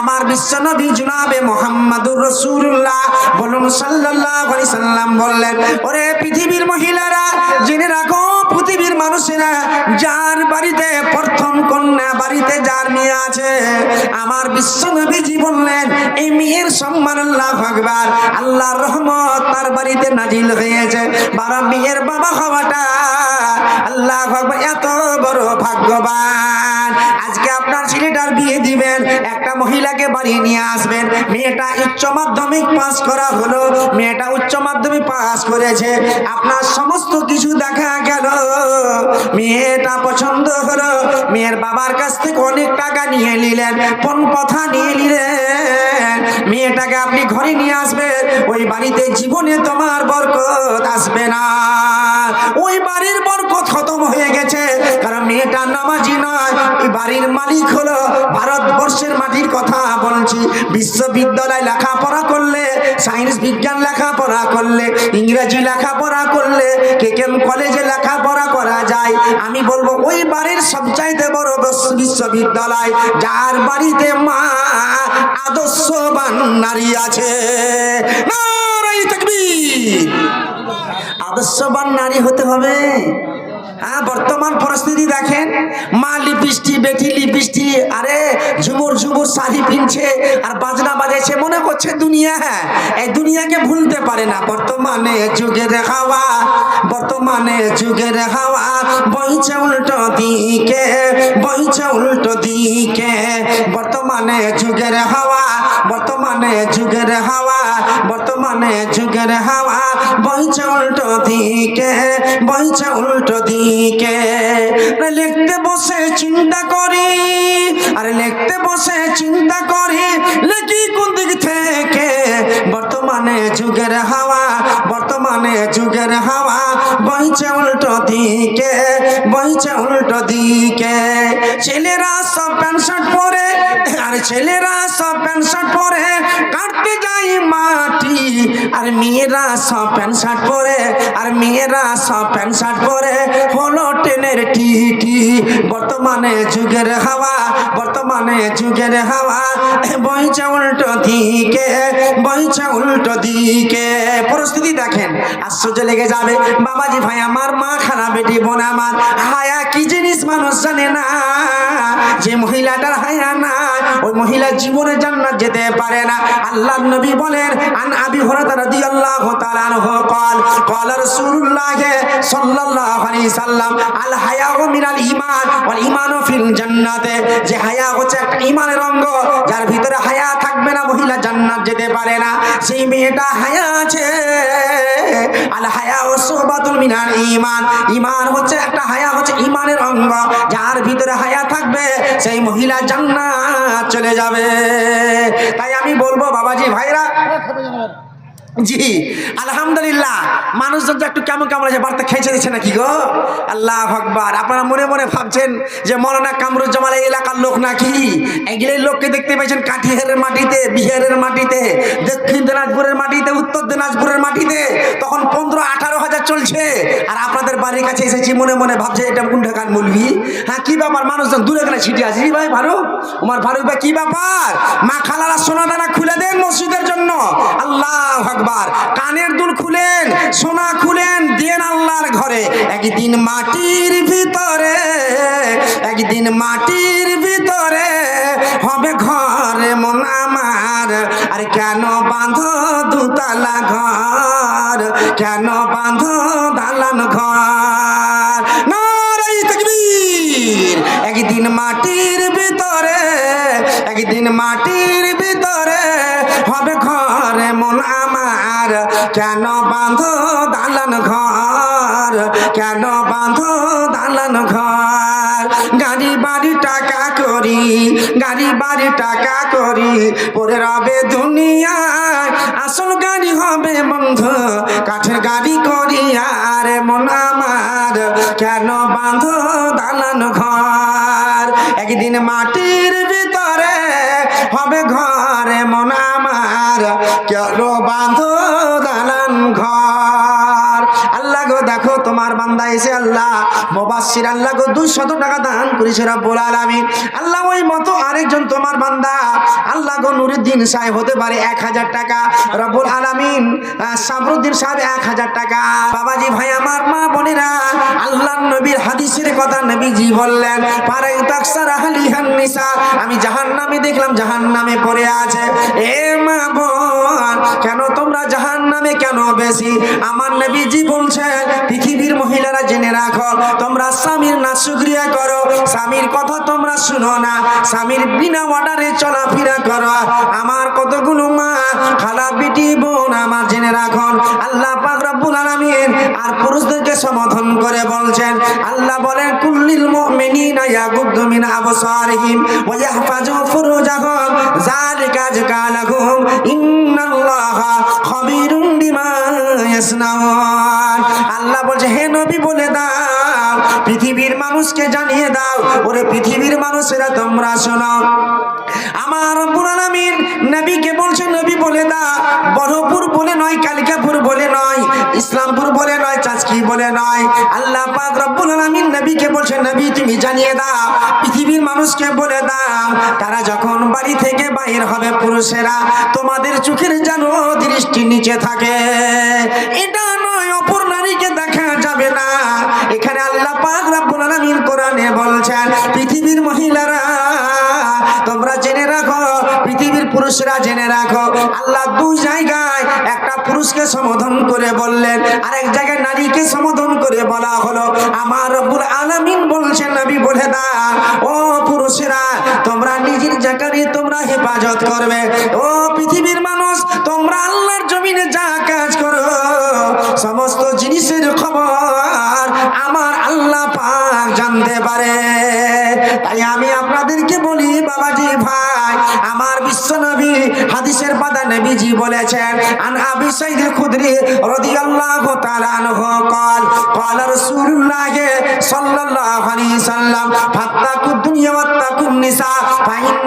আমার বিশ্বনবী জুনাবে মোহাম্মদুর রসুল্লাহ বলুন আলাইহি সাল্লাম বললেন, ওরে পৃথিবীর মহিলারা, জেনে রাখো, পৃথিবীর মানুষেরা যার বাড়িতে প্রথম কন্যা, বাড়িতে যার মেয়ে আছে, আমার বিশ্বনবীজি বললেন, এই মেয়ের সম্মান আল্লাহ ভগবান আল্লাহর রহমত তার বাড়িতে নাজিল হয়েছে। বাবা, মেয়ের বাবা হওয়াটা আল্লাহ ভগবান এত বড় ভাগ্যবান। আজকে আপনার ছেলেটার বিয়ে দিবেন, একটা মহিলাকে বাড়ি নিয়ে আসবেন। মেয়েটা উচ্চ মাধ্যমিক পাস করা হলো। মেয়েটা উচ্চ মাধ্যমিক পাস করেছে। আপনার সমস্ত কিছু দেখা গেল। মেয়েটা পছন্দ হলো। মেয়ের বাবার কাছ থেকে অনেক টাকা নিয়ে নিলেন পণ কথা নিয়ে নিলেন? মেয়েটাকে আপনি ঘরে নিয়ে আসবেন। ওই বাড়িতে জীবনে তোমার বরকত আসবে না। ওই বাড়ির বরকত খতম হয়ে গেছে। মেয়েটা নামাজি নয়। এই বাড়ির মালিক হলো ভারতবর্ষের মাটির কথা বলছি। বিশ্ববিদ্যালয় লেখাপড়া করলে, সায়েন্স বিজ্ঞান লেখাপড়া করলে, ইংরেজি লেখাপড়া করলে কে কেম কলেজে লেখাপড়া করা যায়। আমি বলব, ওই বাড়ির সবচাইতে বড় বিশ্ববিদ্যালয়, যার বাড়িতে মা আদর্শবান নারী আছে। আদর্শবান নারী হতে হবে। হ্যাঁ বর্তমান পরিস্থিতি দেখেন, মা লিপিস্টি বেটি লিপিস্টি আরে ঝুমুর ঝুমুর শাড়ি পিনছে আর বাজনা বাজাইছে, মনে করছে দুনিয়া হ্যাঁ এই দুনিয়াকে ভুলতে পারে না। বর্তমানে যুগের হাওয়া বর্তমানে যুগের হাওয়া বইছে উল্টো দিকে, বইছে উল্টো দিকে। বর্তমানে যুগের হাওয়া বর্তমানে যুগের হাওয়া বর্তমানে যুগের হাওয়া বইছে উল্টো দিকে বইছে উল্টো দিকে। লিখতে বসে চিন্তা করি, আরে লিখতে বসে চিন্তা করি, লেখি কোন দিক থেকে? বর্তমানে যুগের হাওয়া, বর্তমানে যুগের হাওয়া বইছে উল্টো দিকে বইছে উল্টো দিকে। ছেলেরা সব প্যান্ট শার্ট পরে, আর ছেলেরা সব প্যান্ট শার্ট পরে, কাটতে যাই মাটি আর মেয়েরা সব প্যান্ট শার্ট পরে, আর মেয়েরা সব প্যান্ট শার্ট পরে, হলো ট্রেনের টিটি বর্তমানে যুগের হাওয়া, বর্তমানে যুগের হাওয়া বইছে উল্টো দিকে, বইছে উল্টো দিকে। পরিস্থিতি দেখেন, আশ্চর্য লেগে যাবে। বাবাজি ভাই, আমার মা খানা বেটি বোন আমার। হায়া কি জিনিস মানুষ জানে না। যে মহিলাটার হায়া না ওই মহিলা জীবনে জান্নাত যেতে পারে না আল্লাহ নবী বলেন আন আবি হুরায়রা রাদিয়াল্লাহু তাআলা আনহু قال قال رسول الله صلى الله عليه وسلم আল হায়াউ মিনাল ঈমান ওয়াল ঈমানু ফিল জান্নাতে যে হায়া হচ্ছে একটা ঈমানের অঙ্গ যার ভিতরে হায়া থাকবে না মহিলা জান্নাত যেতে পারে না। সেই মেয়েটা হায়া আছে। আল হায়া ও সোহবাতুল মিনার ইমান ইমান হচ্ছে একটা হায়া, হচ্ছে ইমানের অঙ্গ। যার ভিতরে হায়া থাকবে, সেই মহিলা জান্নাত চলে যাবে। তাই আমি বলব, বাবাজি ভাইরা জি, আলহামদুলিল্লাহ। মানুষজন তো একটু কেমন কেমন আছে বার্তা খেয়েছে দিচ্ছে নাকি গো? আল্লাহ ভগবান আপনারা মনে মনে ভাবছেন যে মৌলানা কামরুজ্জামাল এই এলাকার লোক নাকি? এগুলো লোককে দেখতে পাইছেন কাঠিহারের মাটিতে, বিহারের মাটিতে, দক্ষিণ দিনাজপুরের মাটিতে, উত্তর দিনাজপুরের মাটিতে। তখন পনেরো আঠারো হাজার চলছে। আর আপনাদের বাড়ির কাছে এসেছি, মনে মনে ভাবছে এটা কোন ঢাকার মুলবি। হ্যাঁ কি ব্যাপার? মানুষজন দূরে গেলে ছিটে আছে। ভাই, ফারুক, উমার ফারুক ভাই, কি ব্যাপার? মা খালারা সোনা দানা খুলে দেন মসজিদের জন্য। আল্লাহ আকবার। কানের দুল খুলেন, সোনা খুলেন, দেন আল্লাহর ঘরে। একদিন মাটির ভিতরে, একদিন মাটির ভিতরে হবে ঘরে মন আমার। আর কেন বাঁধো দুতলা ঘর? কেন বাঁধো দালান ঘর? তাকবীর একদিন মাটির ভিতরে একদিন মাটির ভিতরে হবে ঘরে মন আমার। কেন বাঁধো দালান ঘর? কেন বাঁধো দালান ঘর? গাড়ি বাড়ি টাকা করি, গাড়ি বাড়ি টাকা করি পরে রবে দুনিয়ায়। আসল গাড়ি হবে বন্ধ, কাঠের গাড়ি করি, আর মন আমার। কেন বাঁধো দালান ঘর? একদিন মাটির ভিতরে হবে ঘরে মন আমার। কেন বাঁধো দালান ঘর? গো, দেখো তোমার বান্দা এসে আল্লাহ মোবাসির আল্লাহ গো টাকা দান করেছে রব্বুল আল্লাহ ওই মতো আরেকজন তোমার বান্দা, আল্লাহ গো নুরুদ্দিন সাহেব হতে পারে এক হাজার টাকা। রব্বুল সাবরুদ্দিন সাহেব এক হাজার টাকা। বাবাজি ভাই, আমার মা বোনেরা আল্লাহ নবীর হাদিসের কথা নবীজি বললেন পড়ে আছে। এ মা বোন কেন তোমরা জাহান নামে কেন বেশি? আমার নবীজি বলছেন, পৃথিবীর মহিলারা জেনে রাখো, তোমরা স্বামীর না শুক্রিয়া করো, স্বামীর কথা তোমরা শুনো না, স্বামীর বিনা অর্ডারে চলাফেরা করো। আমার কতগুলো মা, খালা বিটি, বোন আমার জেনে রাখুন, আল্লাহ পাক রব্বুল আলামিন আর পুরুষদেরকে সমাধান করে বলছেন, আল্লাহ বলেন, কুল্লিল মুমিনিনা ইয়াগুদ্দু মিন আবসারিহিম ওয়া ইয়াহফাজু ফুরুজাহুম, যালিকা যাকালাহুম আল্লাহ বলছে হে নবী বলে দাও পৃথিবীর মানুষকে জানিয়ে দাও। ওরে পৃথিবীর মানুষেরা তোমরা শোনো। আমার আলামিন নবীকে বলছে, নবী বলে দা, বড়পুর বলে নয়, কালিকাপুর বলে নয়, ইসলামপুর বলে নয়, চাচকি বলে নয়। আল্লাহ পাক রব্বুল আলামিন নবীকে বলছে, নবী তুমি জানিয়ে দাও পৃথিবীর মানুষকে বলে দাও তারা যখন বাড়ি থেকে বাইর হবে পুরুষেরা, তোমাদের চোখের যেন দৃষ্টি নিচে থাকে। এটা আল্লাহ পাক রব্বুল আলামিন কোরআনে বলছেন, পৃথিবীর মহিলারা, তোমরা জেনে রাখো, পৃথিবীর পুরুষরা জেনে রাখো। আল্লাহ দুই জায়গায় একটা পুরুষকে সম্বোধন করে বললেন, আরেক জায়গায় নারীকে সম্বোধন করে বলা হলো। আমার রব্বুল আলামিন বলছেন, নবী বলে দা ও পুরুষেরা, তোমরা নিজের জায়গায় তোমরা হেফাজত করবে ও পৃথিবীর মানুষ তোমরা আল্লাহর জমিনে যা কাজ করো সমস্ত জিনিসের খবর আমার আল্লাহ পাক জানতে পারে তাই আমি আপনাদেরকে বলি বাবাজি ভাই আমার বিশ্ব নবী হাদিসের পাতা নবীজি বলেছেন আন আবি সাইদ খুদরি রাদিয়াল্লাহু তাআলা আনহু قال قال رسول الله صلى الله عليه وسلم فاتقوا الدنيا واتقوا النساء فإن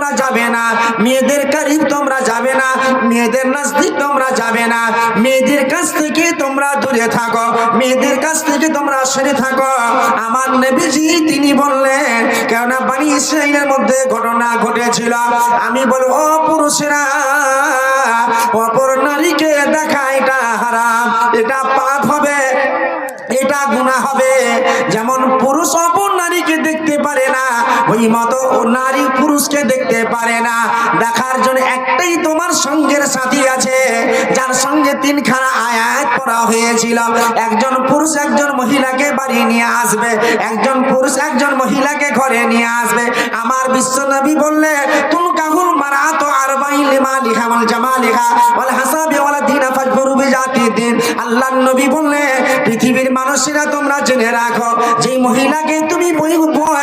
তোমরা যাবে না। মেয়েদের কারিব তোমরা যাবে না। মেয়েদের নজদিক তোমরা যাবে না। মেয়েদের কাছ থেকে তোমরা দূরে থাকো। মেয়েদের কাছ থেকে তোমরা সরে থাকো। আমার নবীজি তিনি বললেন, কেননা বানি ইসরাইলের মধ্যে ঘটনা ঘটেছিল। আমি বলব পুরুষেরা, অপর নারীকে দেখা এটা হারাম, এটা পাপ হবে। এটা গুণা হবে। যেমন পুরুষ অপর নারীকে দেখতে পারে না, ওই মতো নারী পুরুষকে দেখতে পারে না। দেখার জন্য একটাই তোমার সঙ্গের সাথী আছে, যার সঙ্গে তিনখানা আয়াত করা হয়েছিল। একজন পুরুষ একজন মহিলাকে বাড়ি নিয়ে আসবে, একজন পুরুষ একজন মহিলাকে ঘরে নিয়ে আসবে। আমার বিশ্ব নবী বললে, তুম কাহুল মারা তো আর বাইলে মা লিখা বল জামা লিখা বল হাসাবে ওয়ালা দিন ফাজবরু বিজাতি দিন। আল্লাহ নবী বললে, পৃথিবীর মানুষেরা তোমরা জেনে রাখো, যেই মহিলাকে তুমি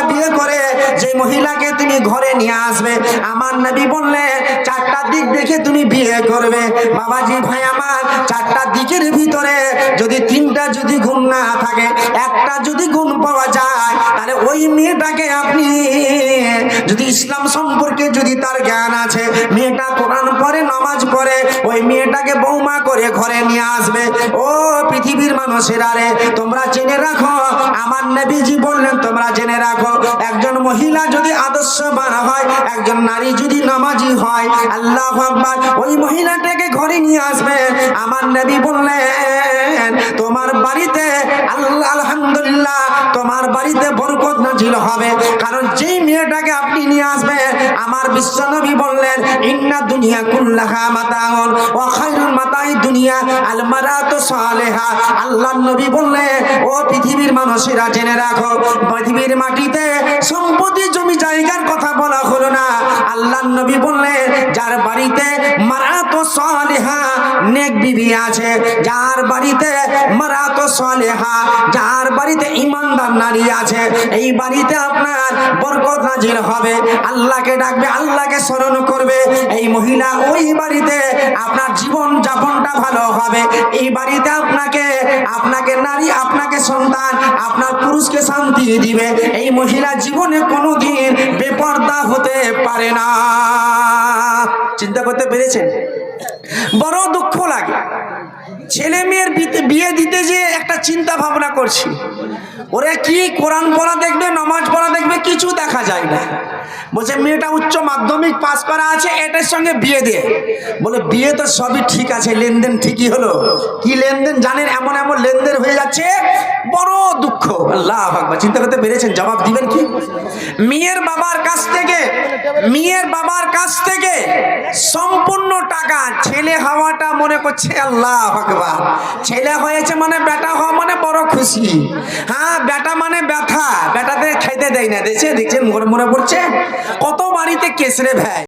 বিয়ে করে যে মহিলাকে তুমি ঘরে নিয়ে আসবে, আমার নবী বললে, চারটা দিক দেখে তুমি বিয়ে করবে। বাবাজি ভাই আমার, চারটা দিকের ভিতরে যদি তিনটা যদি গুণ না থাকে, একটা যদি গুণ পাওয়া যায়, তাহলে ওই মেয়েটাকে আপনি যদি ইসলাম সম্পর্কে যদি তার জ্ঞান আছে মেয়েটা কোরআন পড়ে, নামাজ পড়ে, ওই মেয়েটাকে বৌমা করে ঘরে নিয়ে আসবে। ও পৃথিবীর মানুষেরা রে, তোমরা জেনে রাখো, আমার নবীজি বললেন, তোমরা জেনে রাখো, একজন মহিলা যদি আদর্শ আদর্শবান হয়, একজন নারী যদি নামাজি হয়, আল্লাহ ওই মহিলাটাকে ঘরে নিয়ে আসবে। আমার নবী বললেন তোমার বাড়িতে আল্লাহ, আলহামদুলিল্লাহ, তোমার বাড়িতে বরকত নাজিল হবে। কারণ যেই মেয়েটাকে আপনি নিয়ে আসবেন আমার বিশ্ব নবী বললেন, ইন্না দুনিয়া কুল্লাহা মাতাউন ওয়া খায়রুল মাতাই দুনিয়া আল মারাতু সালেহা। আল্লাহ নবী বললেন, ও পৃথিবীর মানুষেরা, জেনে রাখো, পৃথিবীর মাটিতে সম্পত্তি, জমি, জায়গার কথা বলা হলো না। আল্লাহ নবী বললেন, যার বাড়িতে মারাতো সালেহা নেক বিবি আছে, যার বাড়িতে মারাতো সালেহা, যার বাড়িতে ইমানদার নারী আছে, এই বাড়িতে আপনার বরকত নাজির হবে। আল্লাহকে ডাকবে, আল্লাহকে স্মরণ করবে। এই মহিলা ওই বাড়িতে আপনার জীবন যাপনটা ভালো হবে। এই বাড়িতে আপনাকে আপনাকে নারী, আপনাকে সন্তান, আপনার পুরুষকে শান্তি দিবে। এই মহিলা জীবনে কোনোদিন বেপর্দা হতে পারে না। চিন্তা করতে পেরেছেন? বড় দুঃখ লাগে। ছেলে মেয়ের বিয়ে দিতে যে একটা চিন্তা ভাবনা করছি। ওরা কি কোরআন পড়া দেখবে, নামাজ পড়া দেখবে, কিছু দেখা যায় না। বলছে, মেয়েটা উচ্চ মাধ্যমিক পাস করা আছে, এটার সঙ্গে বিয়ে দিয়ে বলে, বিয়ে তো সবই ঠিক আছে, লেনদেন ঠিকই হলো। কি লেনদেন জানেন, এমন এমন লেনদেন হয়ে যাচ্ছে, বড় দুঃখ। আল্লাহ আকবার, চিন্তা করতে পেরেছেন? জবাব দিবেন কি? মেয়ের বাবার কাছ থেকে, মেয়ের বাবার কাছ থেকে সম্পূর্ণ টাকা ছেলে হওয়াটা মনে করছে, আল্লাহ আকবার। ছেলে হয়েছে মানে বেটা হওয়া মানে বড় খুশি। হ্যাঁ বেটা মানে ব্যথা। বেটাতে খাইতে দেয় না। দেখছে দেখছেন? মরে মরে পড়ছে? কত বাড়িতে কেসরে ভাই?